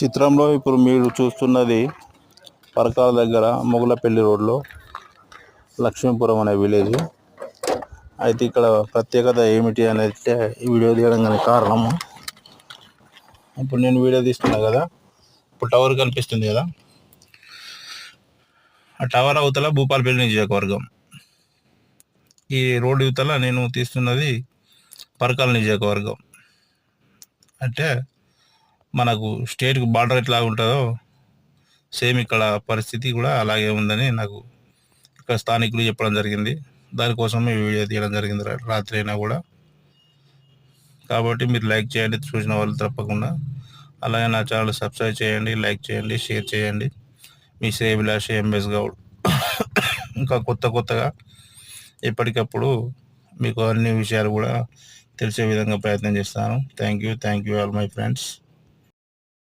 చిత్రంలో ఇప్పుడు మీరు చూస్తున్నది పరకాల దగ్గర మొగులపల్లి రోడ్లో లక్ష్మీపురం అనే విలేజ్. అయితే ఇక్కడ ప్రత్యేకత ఏమిటి అనేది ఈ వీడియో తీయడం కానీ కారణము ఇప్పుడు నేను వీడియో తీస్తున్నా కదా ఇప్పుడు టవర్ కనిపిస్తుంది కదా. ఆ టవర్ అవతల భూపాలపల్లి నియోజకవర్గం. ఈ రోడ్డు యువతల నేను తీస్తున్నది పరకాల నియోజకవర్గం. అంటే మనకు స్టేట్ బార్డర్ ఎట్లా ఉంటుందో సేమ్ ఇక్కడ పరిస్థితి కూడా అలాగే ఉందని నాకు ఇక్కడ స్థానికులు చెప్పడం జరిగింది. దానికోసం వీడియో తీయడం జరిగింది రాత్రి అయినా కూడా. కాబట్టి మీరు లైక్ చేయండి చూసిన వాళ్ళు తప్పకుండా. అలాగే నా ఛానల్ సబ్స్క్రైబ్ చేయండి లైక్ చేయండి షేర్ చేయండి. మీ శ్రేయభిలాషి ఎంఎస్ గౌడ్. ఇంకా కొత్త కొత్తగా ఎప్పటికప్పుడు మీకు అన్ని విషయాలు కూడా తెలిసే విధంగా ప్రయత్నం చేస్తాను. Thank you thank you all my friends.